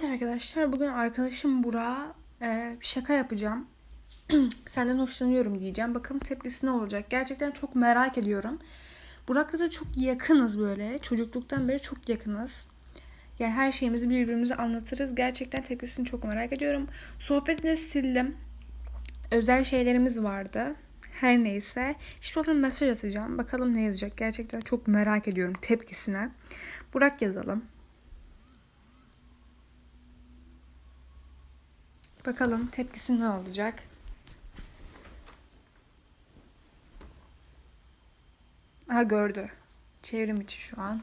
Evet arkadaşlar bugün arkadaşım Burak'a e, şaka yapacağım. Senden hoşlanıyorum diyeceğim. Bakalım tepkisi ne olacak. Gerçekten çok merak ediyorum. Burak'la da çok yakınız böyle. Çocukluktan beri çok yakınız. Yani her şeyimizi birbirimize anlatırız. Gerçekten tepkisini çok merak ediyorum. Sohbetini sildim. Özel şeylerimiz vardı. Her neyse. Şimdi ona mesaj atacağım. Bakalım ne yazacak. Gerçekten çok merak ediyorum tepkisine. Burak yazalım. Bakalım tepkisi ne olacak? Ha gördü. Çevrim içi şu an.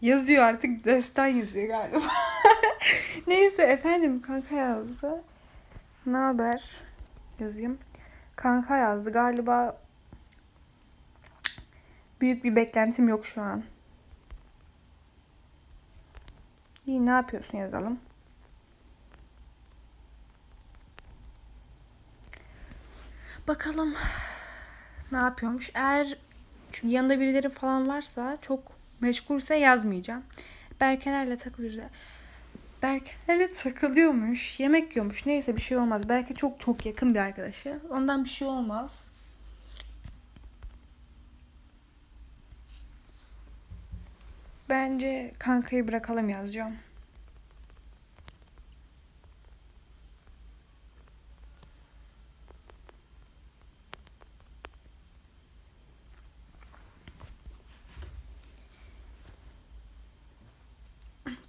Yazıyor artık destan yazıyor galiba. Neyse efendim kanka yazdı. Ne haber? Yazayım. Kanka yazdı. Galiba büyük bir beklentim yok şu an. İyi ne yapıyorsun yazalım. Bakalım ne yapıyormuş. Eğer çünkü yanında birileri falan varsa çok meşgulse yazmayacağım. Berkelerle takılıyoruz. Berkelerle takılıyormuş. Yemek yiyormuş. Neyse bir şey olmaz. Berke çok çok yakın bir arkadaşı. Ondan bir şey olmaz. Bence kankayı bırakalım yazacağım.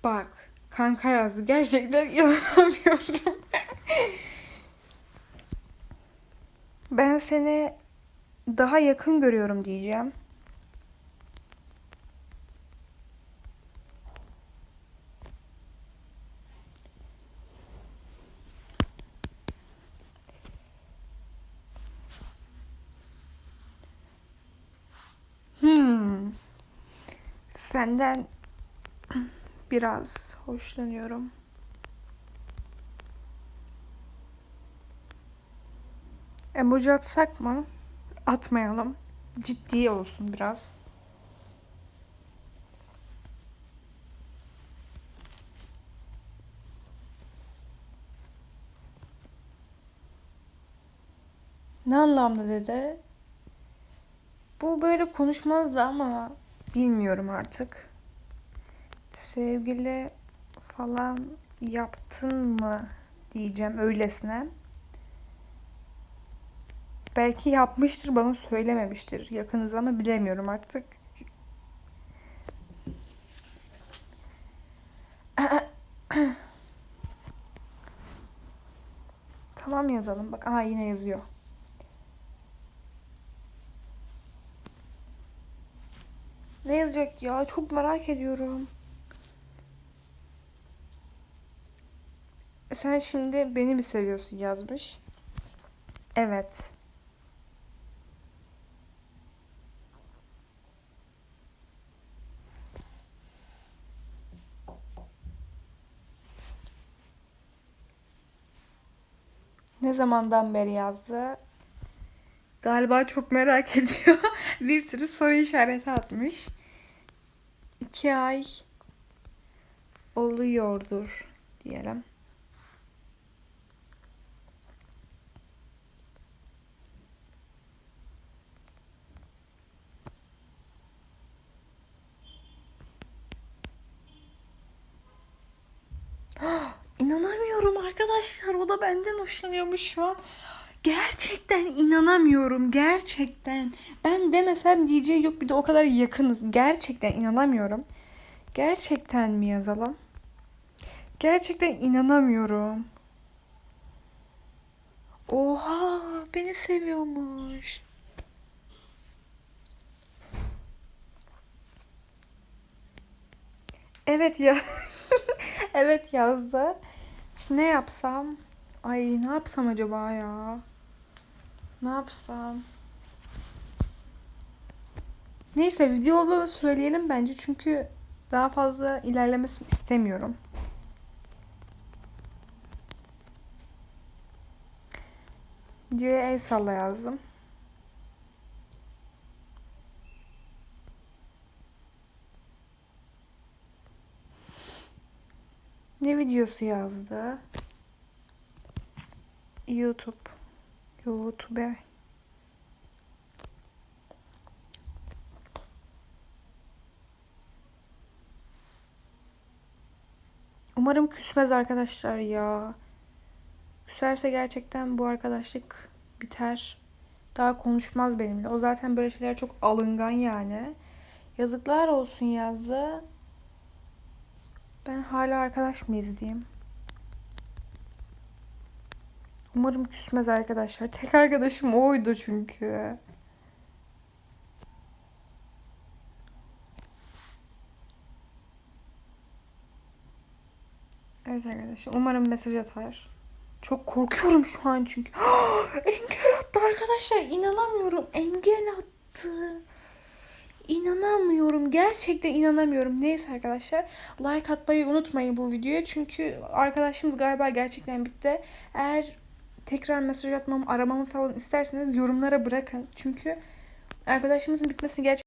Bak kanka yazdı. Gerçekten inanamıyorum. ben seni daha yakın görüyorum diyeceğim. Senden biraz hoşlanıyorum. Emoji atsak mı? Atmayalım. Ciddi olsun biraz. Ne anlamda dedi? Bu böyle konuşmazdı ama bilmiyorum artık. Sevgili falan yaptın mı diyeceğim öylesine. Belki yapmıştır bana söylememiştir. Yakınız ama bilemiyorum artık. tamam yazalım. Bak aha yine yazıyor. Yazacak ya? Çok merak ediyorum. Sen şimdi beni mi seviyorsun yazmış. Evet. Ne zamandan beri yazdı? Galiba çok merak ediyor. Bir sürü soru işareti atmış. İki ay oluyordur diyelim. İnanamıyorum arkadaşlar. O da benden hoşlanıyormuş şu an. Gerçekten inanamıyorum. Gerçekten. Ben demesem diyeceği yok bir de o kadar yakınız. Gerçekten inanamıyorum. Gerçekten mi yazalım? Gerçekten inanamıyorum. Oha beni seviyormuş. Evet ya. evet yazdı. Şimdi ne yapsam? Ay ne yapsam acaba ya? Ne yapsam? Neyse video videoda söyleyelim bence çünkü daha fazla ilerlemesini istemiyorum. Diye el salla yazdım. Ne videosu yazdı? YouTube. YouTube. Umarım küsmez arkadaşlar ya. Küserse gerçekten bu arkadaşlık biter. Daha konuşmaz benimle. O zaten böyle şeyler çok alıngan yani. Yazıklar olsun yazdı. Ben hala arkadaş mıyız diyeyim. Umarım küsmez arkadaşlar. Tek arkadaşım oydu çünkü. Evet arkadaşlar. Umarım mesaj atar. Çok korkuyorum şu an çünkü. engel attı arkadaşlar. İnanamıyorum. Engel attı. İnanamıyorum. Gerçekten inanamıyorum. Neyse arkadaşlar. Like atmayı unutmayın bu videoya. Çünkü arkadaşımız galiba gerçekten bitti. Eğer tekrar mesaj atmamı, aramamı falan isterseniz yorumlara bırakın. Çünkü arkadaşımızın bitmesini gerçekten